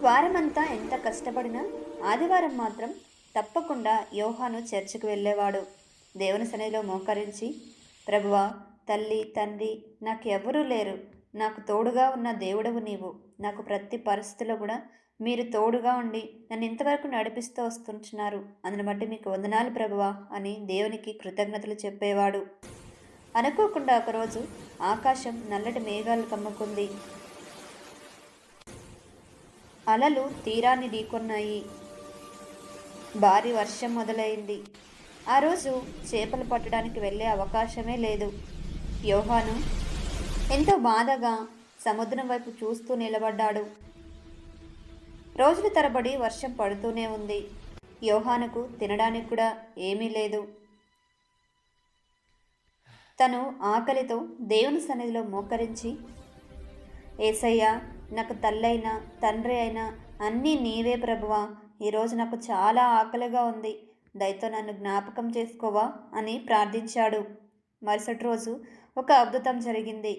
వారమంతా ఎంత కష్టపడినా ఆదివారం మాత్రం తప్పకుండా యోహాను చర్చికి వెళ్ళేవాడు. దేవుని సన్నిధిలో మోకరించి ప్రభువా తల్లి తండ్రి నాకు లేరు. నాకు తోడుగా ఉన్న దేవుడవు నీవు. నాకు ప్రతి పరిస్థితిలో కూడా మీరు తోడుగా ఉండి నన్ను ఇంతవరకు నడిపిస్తూ వస్తుంటున్నారు. అందుని బట్టి మీకు వందనాలు ప్రభువా అని దేవునికి కృతజ్ఞతలు చెప్పేవాడు. అనుకోకుండా ఒకరోజు ఆకాశం నల్లటి మేఘాలు కమ్ముకుంది. అలలు తీరాన్ని ఢీకొన్నాయి. భారీ వర్షం మొదలైంది. ఆ రోజు చేపలు పట్టడానికి వెళ్ళే అవకాశమే లేదు. యోహాను ఎంతో బాధగా సముద్రం వైపు చూస్తూ నిలబడ్డాడు. రోజుల తరబడి వర్షం పడుతూనే ఉంది. యోహానుకు తినడానికి కూడా ఏమీ లేదు. తను ఆకలితో దేవుని సన్నిధిలో మోకరించి ఏసయ్య నాకు తల్లైనా తండ్రి అయినా అన్నీ నీవే ప్రభువా. ఈరోజు నాకు చాలా ఆకలిగా ఉంది. దయతో నన్ను జ్ఞాపకం చేసుకోవా అని ప్రార్థించాడు. మరుసటి రోజు ఒక అద్భుతం జరిగింది.